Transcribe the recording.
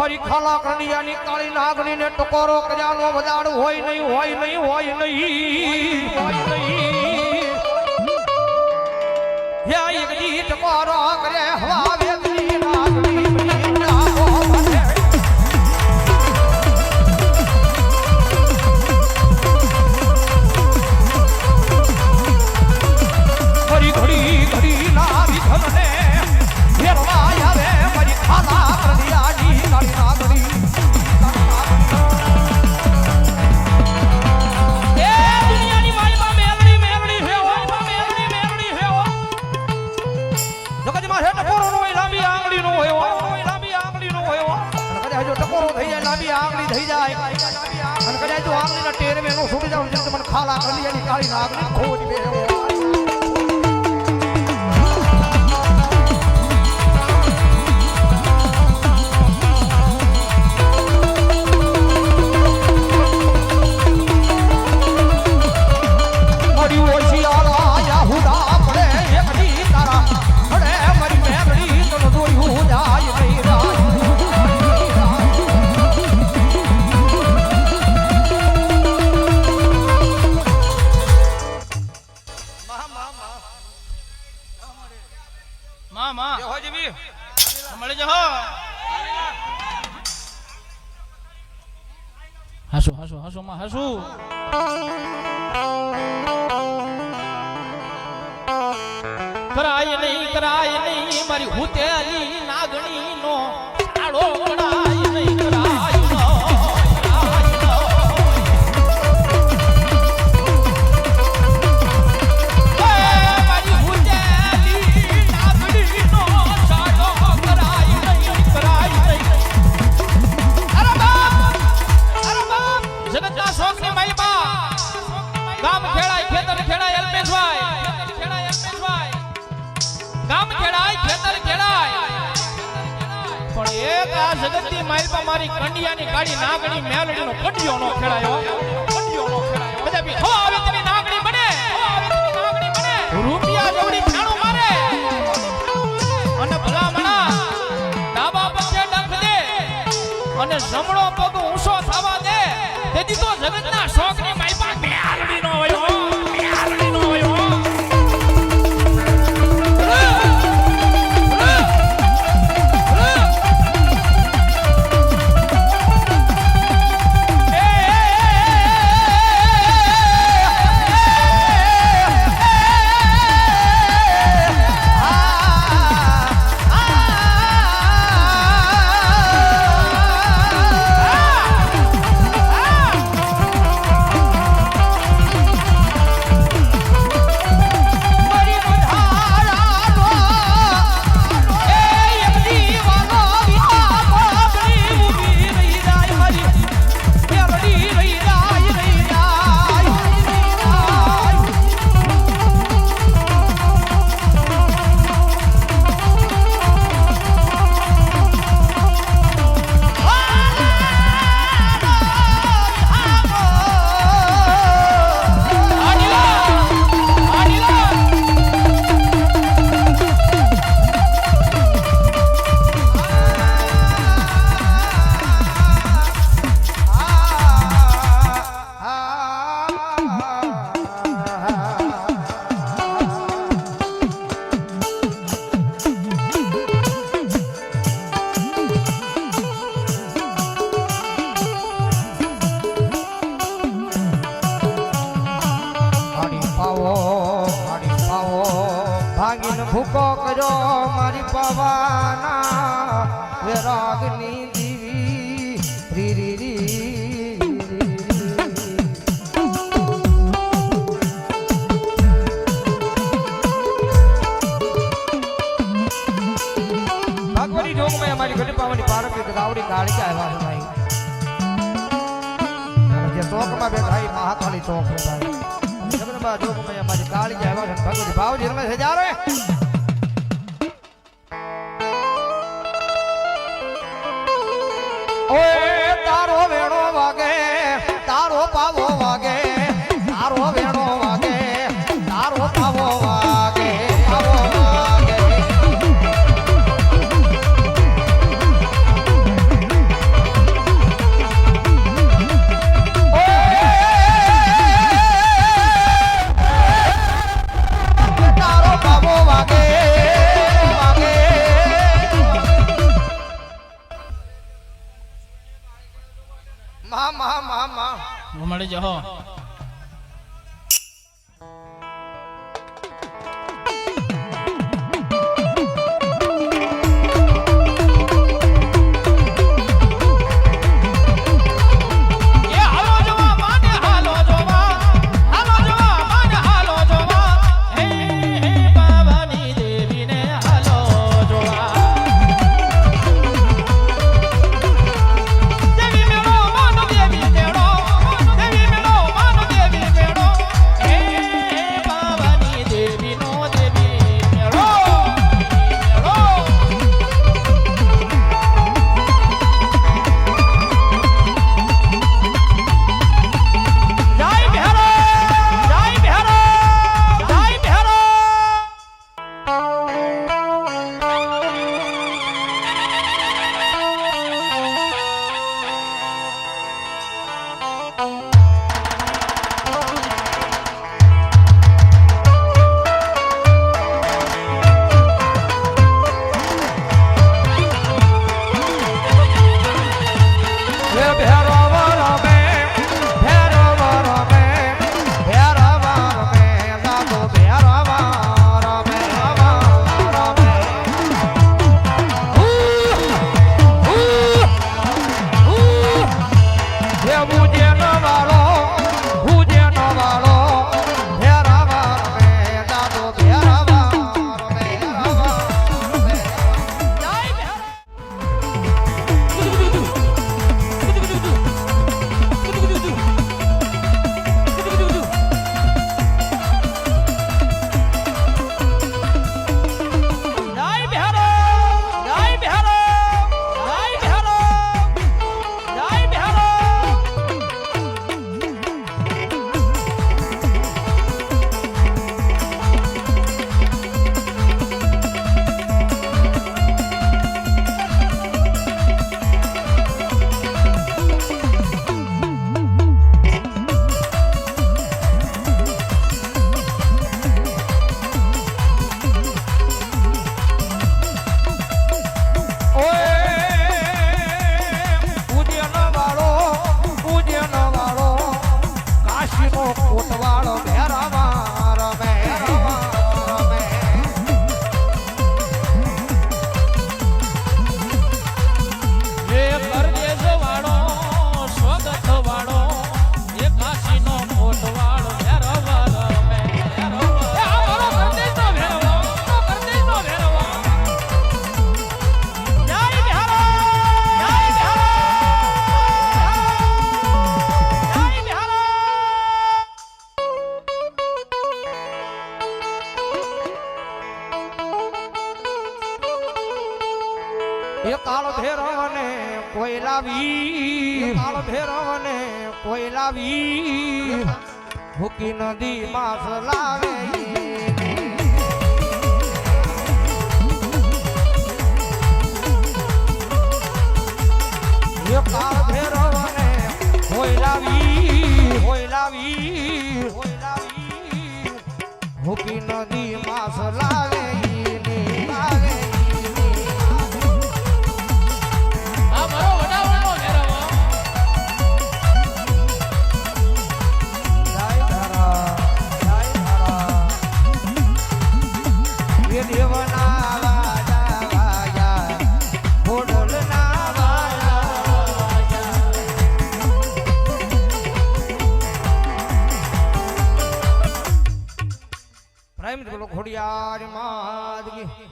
મારી ખાલા કરણિયાની કાળી નાગણીને ટકોરો કર્યાનો વદાડ હોય નહીં હોય નહીં હોય નહીં હોય નહીં. હે એક દી ટકોરો કરે હવા ખાલા કરલિયાની કાળી નાગણી ખોજ બે હાસુ હાસુ હાસુ માં હાસુ કરાય નહીં કરાય નહીં મારી હુતેલી નાગણી નો ગામ ખેડાય, ખેતર ખેડાય, અલ્પેશભાઈ. ગામ ખેડાય, ખેતર ખેડાય. પણ એક આ જગતની માલપા મારી કંડિયાની કાળી નાગણી, મેલડીનો કડિયો નો ખેડાયો. કડિયો નો ખેડાયો. બધા બી હો, આવી તેની નાગણી બને. રૂપિયા જોડી ફેણું મારે. અને ભલામણા ડાબા પગે ડંખ દે. અને જમણો પગ ઊંચો થવા દે. તેથી તો જગતના ભાગીને ભૂકો કર્યો મારી પવાના. વેરાગની દીવી રી રી રી જોગમાં અમારી ઘડી પાવાની પારંપરિક ગાવડી ગાડી કે આવ્યા ભાઈ. જે ચોકમાં બેઠા એ મહાકાળી ચોક બેઠા છે. જગદંબા જોગમાં અમારી કાળી આવ્યા છે ભગવતી ભાવજી રમે છે જારો એ. ઓય કાળ ભેરવને કોયલાવી કાળ ભેરવને કોયલાવી ભૂકી નદી માં સલાવી ખોડિયાર માર્ગી